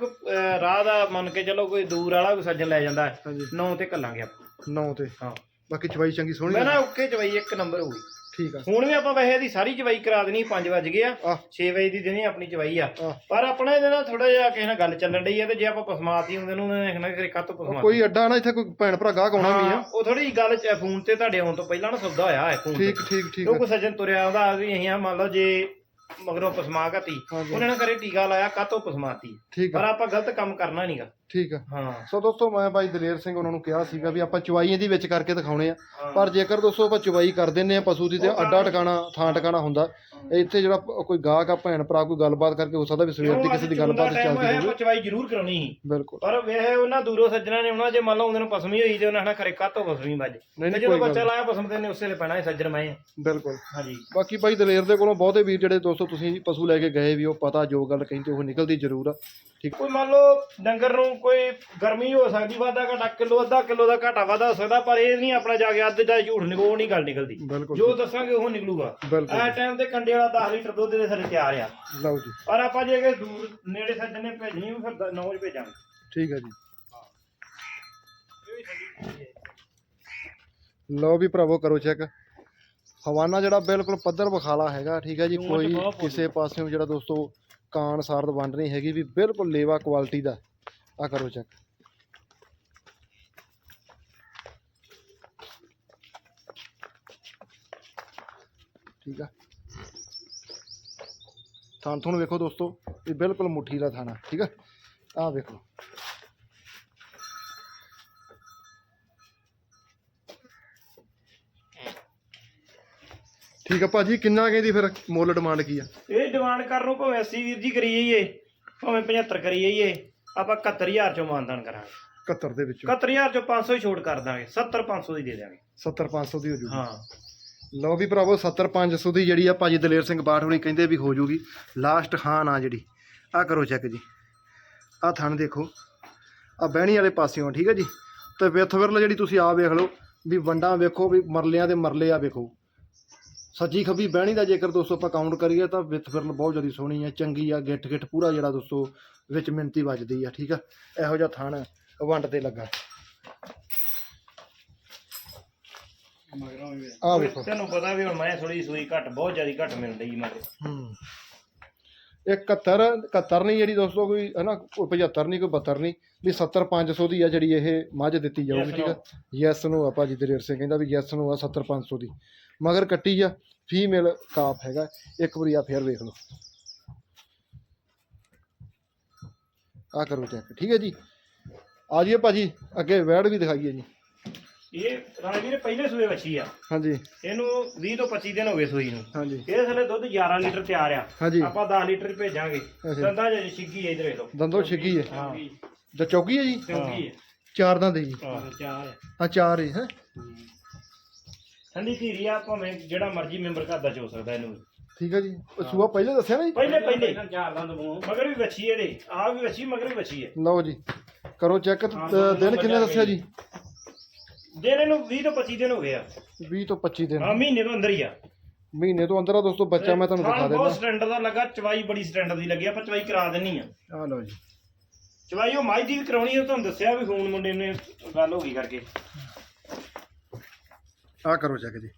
S2: ਰਾਹ ਦਾ ਮੰਨ ਕੇ ਚਲੋ ਕੋਈ ਦੂਰ ਵਾਲਾ ਕੋਈ ਸੱਜਣ ਲੈ ਜਾਂਦਾ
S1: ਹਾਂਜੀ।
S2: 9 ਤੇ ਕੱਲਾਂਗੇ ਆਪਾਂ।
S1: 9 ਤੇ।
S2: ਹਾਂ।
S1: ਬਾਕੀ ਚਵਾਈ ਚੰਗੀ ਸੋਹਣੀ
S2: ਮੈਂ
S1: ਆ।
S2: ਨਾ ਓਕੇ ਚਵਾਈ ਇੱਕ ਨੰਬਰ ਹੋਊਗੀ
S1: ਠੀਕ ਆ।
S2: ਹੁਣ ਵੀ ਆਪਾਂ ਵੈਸੇ ਇਹਦੀ ਸਾਰੀ ਚਵਾਈ ਕਰਾ ਦੇਣੀ 5 ਵਜ ਗਏ ਆ।
S1: ਆ
S2: 6 ਵਜੇ ਦੀ ਦਿਨੇ ਆਪਣੀ ਚਵਾਈ ਆ। ਪਰ ਆਪਣਾ ਇਹਦੇ ਨਾਲ ਥੋੜਾ ਜਿਹਾ ਕਿਸੇ ਨਾਲ ਗੱਲ ਚੱਲਣ ਡਈ ਆ ਤੇ ਜੇ ਆਪਾਂ ਪਸਮਾਤੀ ਹੁੰਦੇ ਨੂੰ ਉਹਨੇ ਕਹਿਣਾ ਕਿ ਕੱਤ ਪਸਮਾਤੀ?
S1: ਕੋਈ ਅੱਡਾ ਨਾ ਇੱਥੇ ਕੋਈ ਭੈਣ ਭਰਾ ਗਾਹਕ ਆਉਣਾ ਵੀ ਆ।
S2: ਉਹ ਥੋੜੀ ਜਿਹੀ ਗੱਲ ਚ ਫੋਨ ਤੇ ਤੁਹਾਡੇ ਆਉਣ ਤੋਂ ਪਹਿਲਾਂ ਨਾ ਸੌਦਾ ਹੋਇਆ ਹੈ ਫੋਨ
S1: ਠੀਕ ਠੀਕ ਠੀਕ
S2: ਉਹ
S1: ਆ।
S2: ਕੋ ਸੱਜਣ ਤੁਰਿਆ ਆਉਂਦਾ ਵੀ ਅਸੀਂ ਆ ਮੰਨ ਲਓ ਜੇ ਮਗਰੋਂ ਪਸਮਾ ਘਤੀ ਉਹਨੇ ਨਾ ਕਰੇ ਟੀਕਾ ਲਾਇਆ ਕਾਤੋਂ ਪਸਮਾਤੀ। ਪਰ ਆਪਾਂ ਗਲਤ ਕੰਮ ਕਰਨਾ ਨਹੀਂਗਾ
S1: ਠੀਕ ਆ।
S2: ਹਾਂ।
S1: ਸੋ ਦੋਸਤੋ ਮੈਂ ਭਾਈ ਦਲੇਰ ਸਿੰਘ ਉਹਨਾਂ ਨੂੰ ਕਿਹਾ ਸੀਗਾ ਵੀ ਆਪਾਂ ਚਵਾਈ ਇਹਦੀ ਵਿੱਚ ਕਰਕੇ ਦਿਖਾਉਣੇ ਆ।
S2: ਹਾਂ।
S1: ਪਰ ਜੇਕਰ ਦੋਸਤੋ ਆਪਾਂ ਚਵਾਈ ਕਰ ਦਿੰਨੇ ਆ ਪਸ਼ੂ ਦੀ ਤੇ ਅੱਡਾ ਟਿਕਾਣਾ ਥਾਂ ਟਿਕਾਣਾ ਹੁੰਦਾ। ਇੱਥੇ ਜਿਹੜਾ ਕੋਈ ਗਾਹਕ ਆ ਭੈਣ ਭਰਾ ਕੋਈ ਗੱਲਬਾਤ ਕਰਕੇ ਹੋ ਸਕਦਾ ਵੀ ਸਵੇਰ ਦੀ ਕਿਸੇ ਦੀ ਗੱਲਬਾਤ ਚੱਲਦੀ ਹੋਵੇ।
S2: ਚਵਾਈ ਜ਼ਰੂਰ ਕਰਾਉਣੀ ਸੀ।
S1: ਬਿਲਕੁਲ।
S2: ਪਰ ਵੇਹ ਉਹਨਾਂ ਦੂਰੋਂ ਸੱਜਣਾ ਨੇ ਉਹਨਾਂ ਜੇ ਮੰਨ ਲਓ ਉਹਨਾਂ ਨੂੰ ਪਸਮੀ ਹੋਈ ਤੇ ਉਹਨਾਂ ਨੇ ਖਰੇ ਕਾਤੋਂ ਪਸਮੀ ਵੱਜ
S1: ਨਹੀਂ
S2: ਤੇ ਜਦੋਂ
S1: ਕੋਈ
S2: ਬੱਚਾ ਲਾਇਆ ਪਸਮ ਤੇ ਨੇ ਉਸੇ ਵੇਲੇ ਪੈਣਾ ਸੀ ਸੱਜਣ ਮੈਂ
S1: ਬਿਲਕੁਲ।
S2: ਹਾਂਜੀ।
S1: ਬਾਕੀ ਭਾਈ ਦਲੇਰ ਦੇ ਕੋਲੋਂ ਬਹੁਤੇ ਵੀਰ ਜਿਹੜੇ ਦੋਸਤੋ ਤੁਸੀਂ ਪਸ਼ੂ ਲੈ ਕੇ ਗਏ ਵੀ ਉਹ ਪਤਾ ਜੋ ਗੱਲ ਕਹਿੰਦੇ ਉਹ ਨਿਕਲਦੀ ਜ਼ਰੂਰ ਆ। ਠੀਕ
S2: ਕੋਈ ਮੰਨ ਲਓ ਡੰਗਰ ਨੂੰ ਕੋਈ ਗਰਮੀ ਹੋ ਸਕਦੀ ਵਾਧਾ ਘਟਾ ਕਿਲੋ ਅੱਧਾ ਕਿਲੋ ਦਾ ਘਾਟਾ ਵਾਧਾ ਹੋ ਸਕਦਾ ਪਰ ਇਹ ਨਹੀਂ ਆਪਣਾ ਜਾ ਕੇ ਅੱਧ ਦਾ ਝੂਠ ਨਿਕੋ ਨਹੀਂ ਗੱਲ ਨਿਕਲਦੀ।
S1: ਬਿਲਕੁਲ
S2: ਜੋ ਦੱਸਾਂਗੇ ਉਹ ਨਿਕਲੂਗਾ।
S1: ਬਿਲਕੁਲ
S2: ਟਾਈਮ ਤੇ ਕੰਡੇ ਵਾਲਾ 10 ਲੀਟਰ ਦੁੱਧ ਦੇ ਥੱਲੇ ਤਿਆਰ ਆ।
S1: ਲਓ ਜੀ।
S2: ਪਰ ਆਪਾਂ ਜੇ ਕਿ ਦੂਰ ਨੇੜੇ ਸੱਜਣ ਨੇ ਭੇਜਣੀ ਉਹ ਫਿਰ 9 ਵਜੇ ਭੇਜਾਂਗੇ।
S1: ਠੀਕ ਹੈ ਜੀ। ਲਓ ਵੀ ਭਰਾਵੋ ਕਰੋ ਚੈੱਕ ਹਵਾਨਾ ਜਿਹੜਾ ਬਿਲਕੁਲ ਪੱਧਰ ਬਖਾਲਾ ਹੈਗਾ ਠੀਕ ਹੈ ਜੀ ਕੋਈ
S2: ਬਹੁਤ
S1: ਕਿਸੇ ਪਾਸਿਓਂ ਜਿਹੜਾ ਦੋਸਤੋ ਕਾਨ ਸਾਰਦ ਵੰਡ ਨਹੀਂ ਹੈਗੀ ਵੀ ਬਿਲਕੁਲ ਲੇਵਾ ਕੁਆਲਿਟੀ ਦਾ। ਆ ਕਰੋ ਚੈੱਕ ਠੀਕ ਆ। ਥਾਂ ਤੁਹਾਨੂੰ ਵੇਖੋ ਦੋਸਤੋ, ਇਹ ਬਿਲਕੁਲ ਮੁੱਠੀ ਦਾ ਥਾਣਾ, ਠੀਕ ਆ? ਆਹ ਵੇਖੋ। ਠੀਕ ਆ ਭਾਜੀ, ਕਿੰਨਾ ਕਹਿੰਦੀ ਫਿਰ ਮੁੱਲ ਡਿਮਾਂਡ ਕੀ ਆ?
S2: ਇਹ ਡਿਮਾਂਡ ਕਰਨ ਨੂੰ ਭਾਵੇਂ 80 ਵੀਰ ਜੀ ਕਰੀ ਜਾਈਏ, ਭਾਵੇਂ 75 ਕਰੀ ਜਾਈਏ। ਆਪਾਂ 71000 ਚੋਂ ਮਾਨਦਾਨ ਕਰਾਂਗੇ।
S1: 71 ਦੇ ਵਿੱਚੋਂ।
S2: 71000 ਚੋਂ 500 ਹੀ ਛੋਟ ਕਰ ਦਾਂਗੇ 70 500 ਦੀ ਦੇ ਦਾਂਗੇ
S1: 70 500 ਦੀ ਹੋ ਜੂਗੀ।
S2: ਹਾਂ।
S1: ਲਓ ਵੀ ਭਰਾਵੋ 70 500 ਦੀ ਜਿਹੜੀ ਆ ਭਾਜੀ ਦਲੇਰ ਸਿੰਘ ਬਾਠ ਹੋਣੀ ਕਹਿੰਦੇ ਵੀ ਹੋ ਜੂਗੀ। ਲਾਸਟ ਖਾਨ ਆ ਜਿਹੜੀ। ਆ ਕਰੋ ਚੈੱਕ ਜੀ। ਆ ਥਣ ਦੇਖੋ। ਆ ਬਹਿਣੀ ਵਾਲੇ ਪਾਸਿਓਂ ਠੀਕ ਹੈ ਜੀ? ਤੇ ਵਿੱਥ ਵਿਰਲ ਜਿਹੜੀ ਤੁਸੀਂ ਆ ਵੇਖ ਲਓ ਵੀ ਵੰਡਾਂ ਵੇਖੋ ਵੀ ਮਰਲਿਆਂ ਦੇ ਮਰਲੇ ਆ ਵੇਖੋ। ਸੱਜੀ ਖੱਬੀ ਬਹਿਣੀ ਦਾ ਜੇਕਰ ਦੋਸਤੋ ਆਪਾਂ ਕਾਊਂਟ ਕਰੀਏ ਤਾਂ ਵਿੱਥ ਵਿਰਲ ਬਹੁਤ ਜ਼ਿਆਦਾ ਸੋਹਣੀ ਆ ਚੰਗੀ ਆ ਗਿੱਠ ਗਿੱਠ ਪੂਰਾ ਜਿਹੜਾ ਦੋਸਤੋ ਵਿੱਚ ਮਿੰਤੀ ਵੱਜਦੀ ਆ ਠੀਕ ਆ? ਇਹੋ ਜਿਹਾ ਥਣ ਵੰਡ ਤੇ ਲੱਗਾ। ਆ ਵੇਖੋ।
S2: ਤੈਨੂੰ ਪਤਾ ਵੀ ਹੁਣ ਮੈਂ ਥੋੜੀ ਸੂਈ ਘੱਟ ਬਹੁਤ ਜ਼ਿਆਦਾ ਘੱਟ ਮਿਲ ਰਹੀ ਮਾਰੇ
S1: ਹੂੰ। ਇਹ 71 71 ਨਹੀਂ ਜਿਹੜੀ ਦੋਸਤੋ ਕੋਈ ਹੈ ਨਾ ਕੋਈ 75 ਨਹੀਂ ਕੋਈ 72 ਨਹੀਂ ਵੀ 70 500 ਦੀ ਆ ਜਿਹੜੀ ਇਹ ਮੱਝ ਦਿੱਤੀ ਜਾਊਗੀ ਠੀਕ ਆ? ਯੈਸ ਨੂੰ ਆ ਭਾਜੀ ਦਲੇਰ ਸਿੰਘ ਕਹਿੰਦਾ ਵੀ ਯੈਸ ਨੂੰ ਆ 70 500 ਦੀ। ਮਗਰ ਕੱਟੀ ਆ ਫੀਮੇਲ ਕਾਫ ਹੈਗਾ ਇੱਕ ਵਾਰੀ ਆ ਫੇਰ ਵੇਖ ਲਓ। ਆ ਕਰੋ ਚੈੱਕ ਠੀਕ ਹੈ ਜੀ? ਆ ਜਾਈਏ ਭਾਜੀ ਅੱਗੇ ਵੈੜ ਵੀ ਦਿਖਾਈਏ ਜੀ।
S2: ਇਹ ਰਾਜਵੀਰ ਪਹਿਲੇ ਸੂਏ ਵੱਛੀ ਆ।
S1: ਹਾਂਜੀ।
S2: ਇਹਨੂੰ 20 ਤੋਂ 25 ਦਿਨ ਹੋ ਗਏ ਸੂਈ ਨੂੰ।
S1: ਹਾਂਜੀ।
S2: ਇਹ ਥੱਲੇ ਦੁੱਧ 11 ਲੀਟਰ ਤਿਆਰ ਆ।
S1: ਹਾਂਜੀ।
S2: ਆਪਾਂ 10 ਲੀਟਰ ਭੇਜਾਂਗੇ। ਦੰਦਾਂ ਜੇ ਛਿੱਗੀ ਹੈ ਇਧਰ ਵੇਖ ਲਓ।
S1: ਦੰਦੋ ਛਿੱਗੀ ਹੈ
S2: ਹਾਂ।
S1: ਜਾਂ ਚੌਕੀ ਹੈ ਜੀ?
S2: ਚੌਕੀ ਹੈ
S1: ਚਾਰ ਦੰਦ ਹੈ ਜੀ।
S2: ਹਾਂ ਚਾਰ
S1: ਆ। ਚਾਰ ਹੈ? ਹੈਂ?
S2: ਠੰਡੀ ਧੀਰੀ ਆ ਭਾਵੇਂ ਜਿਹੜਾ ਮਰਜ਼ੀ ਮੈਂਬਰ ਘਰ ਦਾ ਚੋ ਸਕਦਾ ਇਹਨੂੰ।
S1: ਠੀਕ ਹੈ ਜੀ ਉਹ ਸੂਆ ਪਹਿਲੇ ਦੱਸਿਆ ਨਾ ਜੀ?
S2: ਪਹਿਲੇ ਪਹਿਲੇ। ਚਾਰ ਦੰਦ ਮਗਰ ਵੀ ਵੱਛੀ ਇਹਦੇ। ਆ ਵੀ ਵੱਛੀ ਮਗਰ ਵੀ ਵੱਛੀ ਹੈ
S1: ਲਓ ਜੀ ਕਰੋ ਚੈੱਕ ਦਿਨ ਕਿੰਨੇ ਦੱਸਿਆ ਜੀ?
S2: ਦਿਨ ਇਹਨੂੰ 20 ਤੋਂ 25 ਦਿਨ ਹੋ ਗਏ ਆ।
S1: 20 ਤੋਂ 25 ਦਿਨ।
S2: ਹਾਂ ਮਹੀਨੇ ਤੋਂ ਅੰਦਰ ਹੀ ਆ।
S1: ਮਹੀਨੇ ਤੋਂ ਅੰਦਰ ਆ ਦੋਸਤੋ ਬੱਚਾ ਮੈਂ ਤੁਹਾਨੂੰ ਦਿਖਾ
S2: ਥਾਂ ਬਹੁਤ
S1: ਦਿੰਦਾ
S2: ਸਟੈਂਡਰਡ ਦਾ ਲੱਗਾ ਚਵਾਈ ਬੜੀ ਸਟੈਂਡਰਡ ਦੀ ਲੱਗੀ ਆਪਾਂ ਚਵਾਈ ਕਰਾ ਦੇਣੀ ਆ
S1: ਆ ਲਓ ਜੀ।
S2: ਚਵਾਈ ਉਹ ਮਾਈ ਦੀ ਵੀ ਕਰਾਉਣੀ ਆ ਤੁਹਾਨੂੰ ਦੱਸਿਆ ਵੀ ਫੋਨ ਮੁੰਡੇ ਨੇ ਗੱਲ ਹੋ ਗਈ ਕਰਕੇ।
S1: ਆ ਕਰੋ ਚੈੱਕ ਜੀ।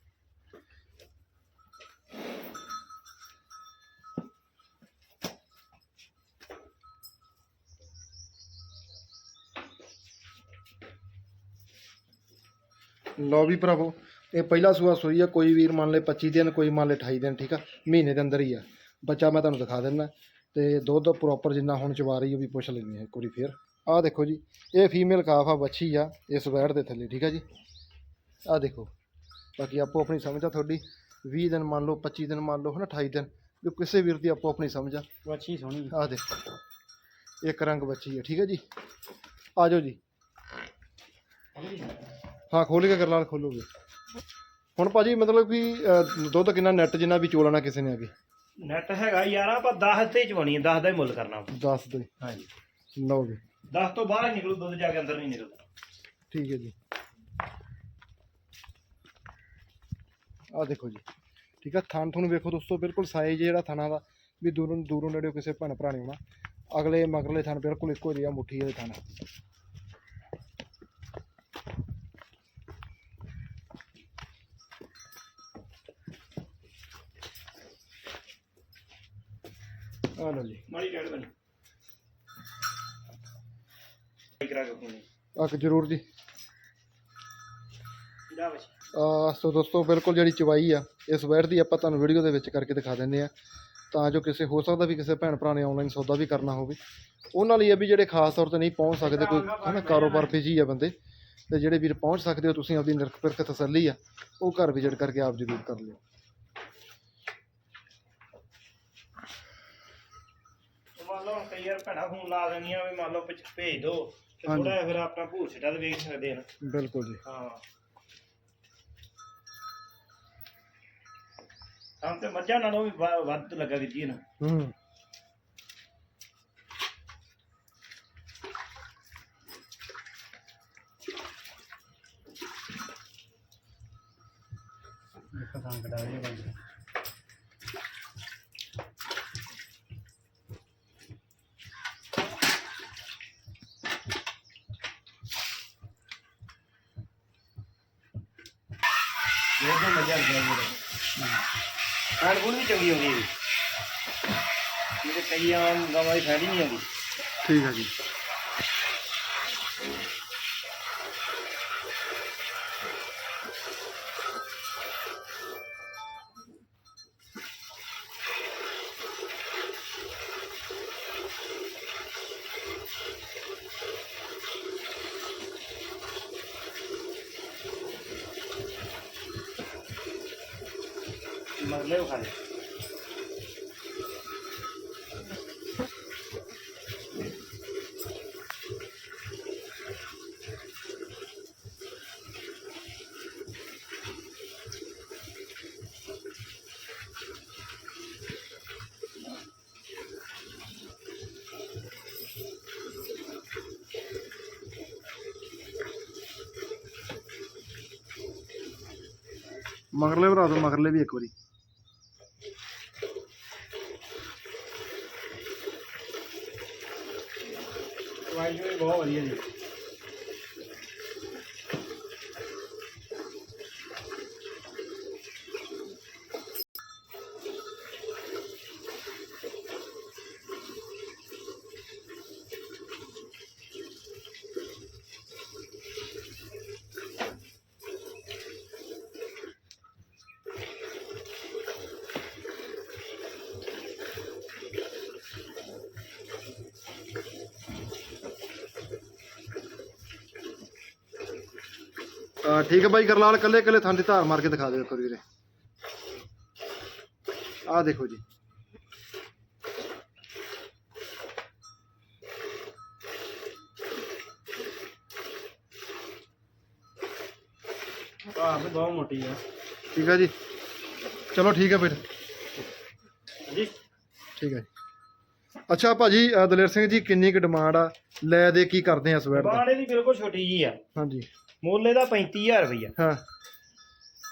S1: ਲਓ ਵੀ ਭਰਾਵੋ, ਇਹ ਪਹਿਲਾ ਸੂਆ ਸੋਈ ਆ, ਕੋਈ ਵੀਰ ਮੰਨ ਲੈ 25 ਦਿਨ, ਕੋਈ ਮੰਨ ਲੈ 28 ਦਿਨ, ਠੀਕ ਆ? ਮਹੀਨੇ ਦੇ ਅੰਦਰ ਹੀ ਆ। ਬੱਚਾ ਮੈਂ ਤੁਹਾਨੂੰ ਦਿਖਾ ਦਿੰਦਾ। ਤੇ ਦੁੱਧ ਪ੍ਰੋਪਰ ਜਿੰਨਾ ਹੁਣ ਚਵਾ ਰਹੀ ਉਹ ਵੀ ਪੁੱਛ ਲੈਣੀ ਹੈ ਇੱਕ ਵਾਰੀ ਫੇਰ। ਆਹ ਦੇਖੋ ਜੀ, ਇਹ ਫੀਮੇਲ ਕਾਫ ਆ ਬੱਚੀ ਆ ਇਸ ਵੈੜ ਦੇ ਥੱਲੇ, ਠੀਕ ਆ ਜੀ? ਆਹ ਦੇਖੋ। ਬਾਕੀ ਆਪੋ ਆਪਣੀ ਸਮਝ ਆ ਤੁਹਾਡੀ। 20 ਦਿਨ ਮੰਨ ਲਓ 25 ਦਿਨ ਮੰਨ ਲਓ ਹਨਾ 28 ਦਿਨ। ਵੀ ਕਿਸੇ ਵੀਰ ਦੀ ਆਪੋ ਆਪਣੀ ਸਮਝ ਆ।
S2: ਵੱਛੀ ਸੋਹਣੀ
S1: ਆਹ ਦੇਖੋ। ਇੱਕ ਰੰਗ ਬੱਚੀ ਹੈ ਠੀਕ ਹੈ ਜੀ? ਆ ਜਾਓ ਜੀ। ਹਾਂ ਖੋਲ ਕੇ ਕਰਲਾਲ ਖੋਲੋਗੇ। ਹੁਣ ਭਾਜੀ ਮਤਲਬ ਕਿ ਅਹ, ਦੁੱਧ ਕਿੰਨਾ ਨੈਟ ਜਿੰਨਾ ਵੀ ਚੋਲਣਾ ਕਿਸੇ ਨੇ ਅੱਗੇ?
S2: ਨੈਟ ਹੈਗਾ ਯਾਰ ਆਪਾਂ 10 ਤੇ ਚਵਾਉਣੀ ਹੈ 10 ਦਾ ਹੀ ਮੁੱਲ ਕਰਨਾ
S1: ਦੱਸ ਦੇ
S2: ਹਾਂਜੀ।
S1: ਲਓਗੇ
S2: 10 ਤੋਂ ਬਾਹਰ ਹੀ ਨਿਕਲੂ ਦੁੱਧ ਜਾ ਕੇ ਅੰਦਰ ਨਹੀਂ ਨਿਕਲਦਾ।
S1: ਠੀਕ ਹੈ ਜੀ। ਆ ਦੇਖੋ ਜੀ। ਠੀਕ ਹੈ ਥਣ ਤੁਹਾਨੂੰ ਵੇਖੋ ਦੋਸਤੋ ਬਿਲਕੁਲ ਸਾਈਜ਼ ਜਿਹੜਾ ਥਣਾ ਦਾ ਵੀ ਦੂਰੋਂ ਦੂਰੋਂ ਨੇੜਿਓਂ ਕਿਸੇ ਭੈਣ ਭਰਾ ਆਉਣਾ। ਅਗਲੇ ਮਗਰਲੇ ਥਣ ਬਿਲਕੁਲ ਇੱਕੋ ਜਿਹਾ ਮੁੱਠੀ ਦੇ ਥਣ ਆ। ਲਓ ਜੀ।
S2: ਮਾੜੀ ਡੇਢ ਬਣੀ। ਕਰਾ ਕੇ ਕੋਣੀ
S1: ਆਕ ਜ਼ਰੂਰ ਜੀ। ਆ ਸੋ ਦੋਸਤੋ ਬਿਲਕੁਲ ਜਿਹੜੀ ਚਵਾਈ ਆ ਇਸ ਵੈਟ ਦੀ ਆਪਾਂ ਤੁਹਾਨੂੰ ਵੀਡੀਓ ਦੇ ਵਿੱਚ ਕਰਕੇ ਦਿਖਾ ਦਿੰਦੇ ਆ। ਤਾਂ ਜੋ ਕਿਸੇ ਹੋ ਸਕਦਾ ਵੀ ਕਿਸੇ ਭੈਣ ਭਰਾ ਨੇ ਆਨਲਾਈਨ ਸੌਦਾ ਵੀ ਕਰਨਾ ਹੋਵੇ। ਉਹਨਾਂ ਲਈ ਇਹ ਵੀ ਜਿਹੜੇ ਖਾਸ ਤੌਰ ਤੇ ਨਹੀਂ ਪਹੁੰਚ ਸਕਦੇ ਕੋਈ ਹਨਾ ਕਾਰੋਬਾਰ ਬਿਜ਼ੀ ਆ ਬੰਦੇ। ਤੇ ਜਿਹੜੇ ਵੀਰ ਪਹੁੰਚ ਸਕਦੇ ਹੋ ਤੁਸੀਂ ਆਪਦੀ ਨਿਰਖ ਪਿਰਖ ਤਸੱਲੀ ਆ ਉਹ ਘਰ ਵਿਜ਼ਿਟ ਕਰਕੇ ਆਪ ਜ਼ਰੂਰ ਕਰ ਲਿਓ।
S2: ਮੰਨ ਲਓ ਕਈ ਵਾਰ ਭੈਣਾ ਫੋਨ ਲਾ ਦਿੰਦੀਆਂ ਵੀ ਮੰਨ ਲਓ ਭੇਜ ਦਿਓ ਤੇ। ਥੋੜਾ ਫਿਰ ਆਪਣਾ ਭੂਰ ਛਟਾ ਤੇ ਵੇਖ ਸਕਦੇ ਹਨ
S1: ਬਿਲਕੁਲ ਜੀ।
S2: ਹਾਂ। ਹਾਂ ਤੇ ਮੱਝਾਂ ਨਾਲੋਂ ਵੀ ਵ- ਵੱਧ ਲੱਗਾ ਵੀਰ ਜੀ ਇਹਨੂੰ।
S1: ਹੂੰ।
S2: ਪਤਾ ਕਢਾ ਰਹੇ ਬੰਦੇ ਇਹ ਤਾਂ ਮਜ਼ਾ ਆ ਗਿਆ ਮੇਰੇ ਖਾਣ ਖੂਣ ਵੀ ਚੰਗੀ ਹੁੰਦੀ ਹੈ ਜਿਹੜੇ ਕਈ ਆਮ ਗਾਵਾਂ ਦੀ ਫੈਲੀ ਨਹੀਂ ਆਉਂਦੀ
S1: ਠੀਕ ਹੈ ਮਗਰਲੇ ਭਰਾ ਤੋਂ ਮਗਰਲੇ ਵੀ ਇੱਕ ਵਾਰੀ।
S2: ਵਾਈਟ ਵੀ ਬਹੁਤ ਵਧੀਆ ਜੀ।
S1: ਆ ਠੀਕ ਹੈ ਬਾਈ ਗਰਲਾਲ ਕੱਲੇ ਕੱਲੇ ਥਾਂ ਦੀ ਧਾਰ ਮਾਰ ਕੇ ਦਿਖਾ ਦਿਓ ਇੱਕ ਵਾਰੀ ਵੀਰੇ। ਆ ਦੇਖੋ ਜੀ।
S2: ਆਹ ਬਹੁਤ ਮੋਟੀ ਆ।
S1: ਠੀਕ ਹੈ ਜੀ। ਚਲੋ ਠੀਕ ਹੈ ਫਿਰ।
S2: ਜੀ।
S1: ਠੀਕ ਹੈ ਅੱਛਾ ਭਾਜੀ ਅ, ਦਲੇਰ ਸਿੰਘ ਜੀ ਕਿੰਨੀ ਕੁ ਡਿਮਾਂਡ ਆ? ਲੈ ਦੇ ਕੀ ਕਰਦੇ ਆ ਸਵੈਟ ਦਾ?
S2: ਬਾੜੇ ਦੀ ਬਿਲਕੁਲ ਛੋਟੀ ਜੀ ਆ।
S1: ਹਾਂਜੀ।
S2: ਮੁੱਲ ਇਹਦਾ 35000 ਰੁਪਈਆ।
S1: ਹਾਂ।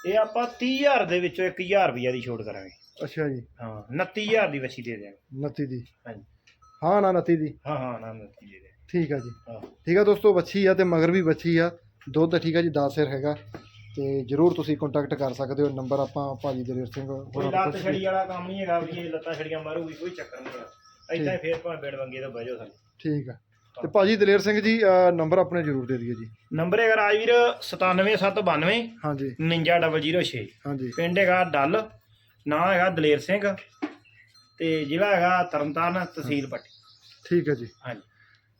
S2: ਇਹ ਆਪਾਂ 30000 ਦੇ ਵਿੱਚੋਂ 1000 ਰੁਪਈਆ ਦੀ ਛੋਟ ਕਰਾਂਗੇ।
S1: ਅੱਛਾ ਜੀ।
S2: ਹਾਂ 29000 ਦੀ ਵੱਛੀ ਦੇ ਦਿਆਂਗੇ।
S1: 29 ਦੀ।
S2: ਹਾਂਜੀ।
S1: ਹਾਂ ਨਾ 29 ਦੀ।
S2: ਹਾਂ ਹਾਂ ਨਾ 29 ਦੇ ਦੇ
S1: ਠੀਕ ਹੈ ਜੀ।
S2: ਹਾਂ।
S1: ਠੀਕ ਹੈ ਦੋਸਤੋ ਬੱਚੀ ਆ ਤੇ ਮਗਰ ਵੀ ਬੱਚੀ ਆ। ਦੁੱਧ ਠੀਕ ਹੈ ਜੀ 10 ਸਿਰ ਹੈਗਾ। ਤੇ ਜਰੂਰ ਤੁਸੀਂ ਕੰਟੈਕਟ ਕਰ ਸਕਦੇ ਹੋ। ਨੰਬਰ ਆਪਾਂ ਭਾਜੀ ਦਲੇਰ ਸਿੰਘ
S2: ਕੋਈ ਲੱਤ ਛੜੀ ਵਾਲਾ ਕੰਮ ਨਹੀਂ ਹੈਗਾ ਵੀ ਇਹ ਲੱਤਾਂ ਛੜੀਆਂ ਮਾਰੂਗੀ ਕੋਈ ਚੱਕਰ ਨਹੀਂ ਹੀ ਫੇਰ ਭਾਵੇਂ ਬੇੜ ਵੰਗੇ ਤੋਂ ਬਹਿ ਜਾਓ ਸਾਨੂੰ
S1: ਠੀਕ ਆ। ਤੇ ਭਾਜੀ ਦਲੇਰ ਸਿੰਘ ਜੀ ਨੰਬਰ ਆਪਣੇ ਜਰੂਰ ਦੇ ਦਿਓ ਜੀ।
S2: ਨੰਬਰ ਹੈਗਾ ਰਾਜਵੀਰ 97792
S1: ਹਾਂਜੀ।
S2: 59006
S1: ਹਾਂਜੀ।
S2: ਪਿੰਡ ਹੈਗਾ ਡੱਲ ਨਾਂ ਹੈਗਾ ਦਲੇਰ ਸਿੰਘ ਤੇ ਜ਼ਿਲ੍ਹਾ ਹੈਗਾ ਤਰਨਤਾਰਨ ਤਹਿਸੀਲ ਪੱਟੀ।
S1: ਠੀਕ ਹੈ ਜੀ।
S2: ਹਾਂਜੀ।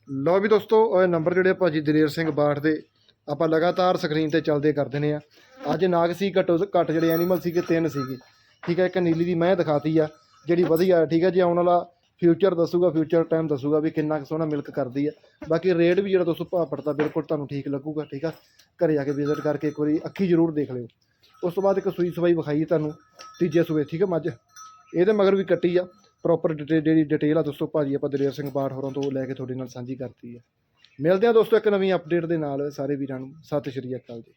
S1: ਲਓ ਵੀ ਦੋਸਤੋ ਇਹ ਨੰਬਰ ਜਿਹੜੇ ਭਾਜੀ ਦਲੇਰ ਸਿੰਘ ਬਾਠ ਦੇ ਆਪਾਂ ਲਗਾਤਾਰ ਸਕਰੀਨ ਤੇ ਚੱਲਦੇ ਕਰਦੇ ਨੇ ਆ। ਅੱਜ ਨਾਗ ਸੀ ਘੱਟੋ ਘੱਟ ਜਿਹੜੇ ਐਨੀਮਲ ਸੀਗੇ ਤਿੰਨ ਸੀਗੇ। ਠੀਕ ਹੈ ਇੱਕ ਨੀਲੀ ਦੀ ਮੈਂ ਦਿਖਾਤੀ ਆ ਜਿਹੜੀ ਵਧੀਆ ਠੀਕ ਹੈ ਜੀ ਆਉਣ ਵਾਲਾ ਫਿਊਚਰ ਦੱਸੂਗਾ ਫਿਊਚਰ ਟਾਈਮ ਦੱਸੂਗਾ ਵੀ ਕਿੰਨਾ ਕੁ ਸੋਹਣਾ ਮਿਲਕ ਕਰਦੀ ਹੈ ਬਾਕੀ ਰੇਟ ਵੀ ਜਿਹੜਾ ਦੋਸਤੋ ਭਾਪੜ ਦਾ ਬਿਲਕੁਲ ਤੁਹਾਨੂੰ ਠੀਕ ਲੱਗੂਗਾ, ਠੀਕ ਆ? ਘਰੇ ਜਾ ਕੇ ਵਿਜ਼ਿਟ ਕਰਕੇ ਇੱਕ ਵਾਰੀ ਅੱਖੀ ਜ਼ਰੂਰ ਦੇਖ ਲਿਓ। ਉਸ ਤੋਂ ਬਾਅਦ ਇੱਕ ਸੂਈ ਸਵਾਈ ਵਿਖਾਈ ਤੁਹਾਨੂੰ, ਤੀਜੇ ਸੂਏ, ਠੀਕ ਹੈ ਮੱਝ? ਇਹਦੇ ਮਗਰ ਵੀ ਕੱਟੀ ਆ। ਪ੍ਰੋਪਰ ਜਿਹੜੀ ਡਿਟੇਲ ਆ ਦੋਸਤੋ, ਭਾਜੀ ਆਪਾਂ ਦਲੇਰ ਸਿੰਘ ਬਾਠ ਹੋਰਾਂ ਤੋਂ ਲੈ ਕੇ ਤੁਹਾਡੇ ਨਾਲ ਸਾਂਝੀ ਕਰਤੀ ਆ। ਮਿਲਦੇ ਹਾਂ ਦੋਸਤੋ ਇੱਕ ਨਵੀਂ ਅਪਡੇਟ ਦੇ ਨਾਲ, ਸਾਰੇ ਵੀਰਾਂ ਨੂੰ। ਸਤਿ ਸ਼੍ਰੀ ਅਕਾਲ ਜੀ।